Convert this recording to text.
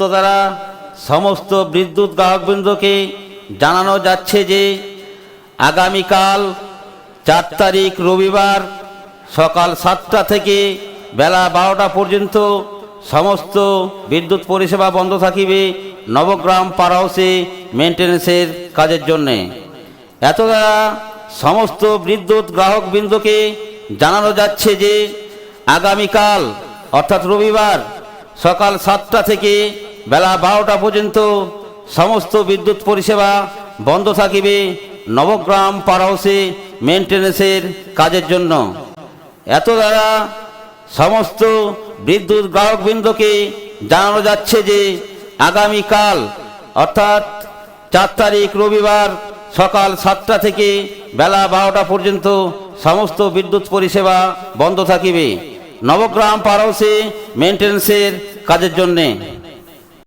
দ্বারা সমস্ত বিদ্যুৎ গ্রাহকবৃন্দকে জানানো যাচ্ছে যে আগামীকাল চার তারিখ রবিবার সকাল সাতটা থেকে বেলা বারোটা পর্যন্ত সমস্ত বিদ্যুৎ পরিষেবা বন্ধ থাকিবে নবগ্রাম পার হাউসে মেনটেন্যান্সের কাজের জন্যে। এত দ্বারা সমস্ত বিদ্যুৎ গ্রাহকবৃন্দকে জানানো যাচ্ছে যে আগামীকাল, অর্থাৎ রবিবার, সকাল সাতটা থেকে বেলা বারোটা পর্যন্ত সমস্ত বিদ্যুৎ পরিষেবা বন্ধ থাকিবে নবগ্রাম পার হাউসে মেনটেন্যান্সের কাজের জন্য। এত দ্বারা সমস্ত বিদ্যুৎ গ্রাহকবৃন্দকে জানানো যাচ্ছে যে আগামীকাল, অর্থাৎ চার তারিখ রবিবার সকাল সাতটা থেকে বেলা বারোটা পর্যন্ত সমস্ত বিদ্যুৎ পরিষেবা বন্ধ থাকিবে নবগ্রাম পার হাউসে মেনটেন্যান্সের কাজের জন্যে।